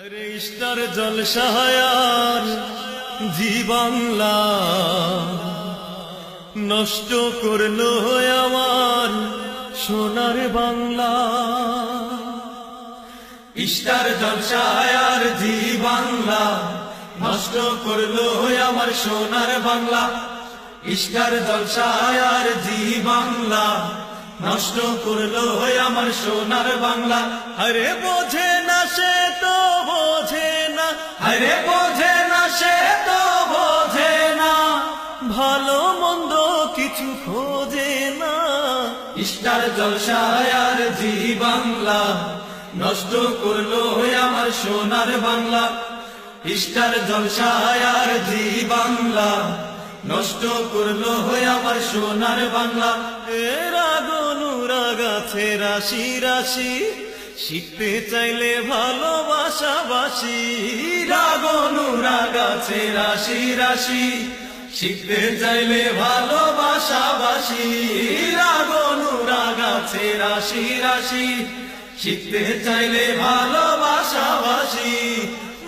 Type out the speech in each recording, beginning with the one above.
আরে জি বাংলা নষ্ট করল আমার সোনার বাংলা। ইস্টার জলসাহায়ার জি বাংলা নষ্ট করল আমার সোনার বাংলা। ইস্টার জলসাহায়ার জি বাংলা নষ্ট করল আমার সোনার বাংলা। আরে বোঝে আরে বোঝে না সে তো বোঝে না। ভালো মন্দ কিছু খোঁজে না। ইস্টার জলসায়ার জি বাংলা নষ্ট করল আমার সোনার বাংলা। ইস্টার জলসায়ার জি বাংলা নষ্ট করল আমার সোনার বাংলা। এ রাগনুরাগ আছে রাশি রাশি। শিখতে চাইলে ভালোবাসা বাসি রাগনুরাগ আছে রাশি রাশি। শিখতে চাইলে ভালোবাসা বাসি রাগনুরাগ আছে রাশি রাশি। শিখতে চাইলে ভালোবাসা বাসি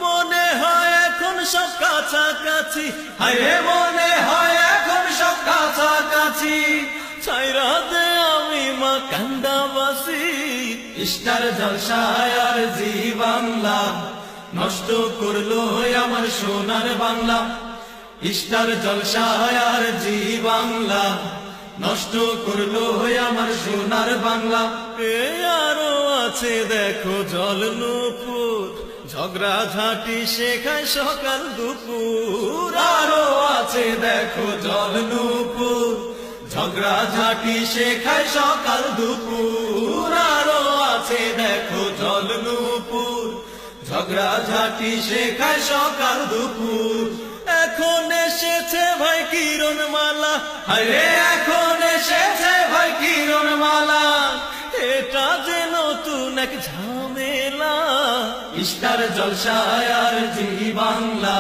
মনে হয় এখন সব কাছাকাছি। হায় মনে হয় ইস্টার জলসায়ার জি বাংলা। নষ্ট করল আমার সোনার বাংলা। ইস্টার জলসায়ার জি বাংলা। নষ্ট করল আমার সোনার বাংলা। এ আরও আছে দেখো জল নুপুর। ঝগড়া ঝাঁটি শেখায় সকাল দুপুর। আরও আছে দেখো জল নুপুর। ঝগড়া ঝাঁটি শেখায় সকাল দুপুর। নুপুর ঝগড়া ঝাঁটি শেখায় সকাল দুপুর। এখন এসেছে ভাই কিরণ মালা আরে এখন এসেছে ভাই কিরণ মালা এটা যে নতুন এক ঝামেলা। ইস্টার জলসায়ার জি বাংলা,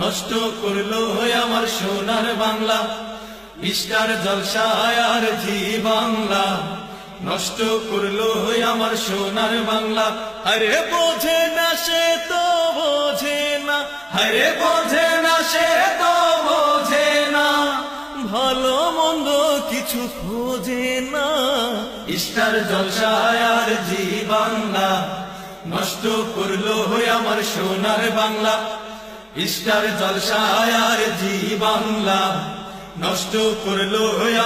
নষ্ট করল আমার সোনার বাংলা। ইস্টার জলসায়ার জি বাংলা নষ্ট করল আমার সোনার বাংলা। আরে বোঝে না সে তো বোঝে না। আরে বোঝে না সে তো বোঝে না। ভালো মন্দ কিছু খোঁজে না। ইস্টার জলসায়ার জি বাংলা নষ্ট করল আমার সোনার বাংলা। ইস্টার জলসায়ার জি বাংলা নষ্ট করল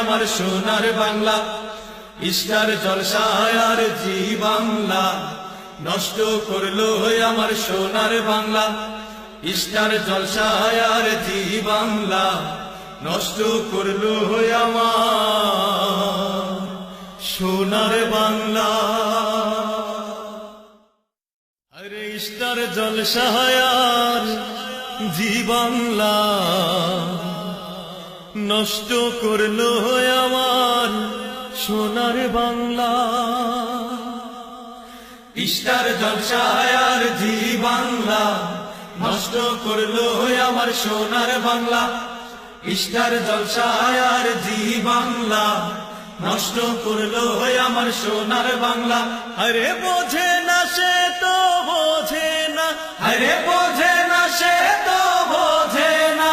আমার সোনার বাংলা। ইস্টার জলসায়ার জি বাংলা। নষ্ট করল আমার সোনার বাংলা। ইস্টার জলসায়ার জি বাংলা। নষ্ট করল আমার সোনার বাংলা। আরে ইস্টার জলসায়ার জি বাংলা। নষ্ট করল আমার সোনার বাংলা। ইস্টার জলসায়ার জি বাংলা। নষ্ট করল আমার সোনার বাংলা। ইস্টার জলসায়ার জি বাংলা। নষ্ট করল আমার সোনার বাংলা। আরে বোঝে না সে তো বোঝে না। আরে বোঝে না সে তো বোঝে না।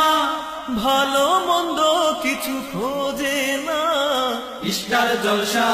ভালো মন্দ কিছু খোঁজে ইস্টার জলসা।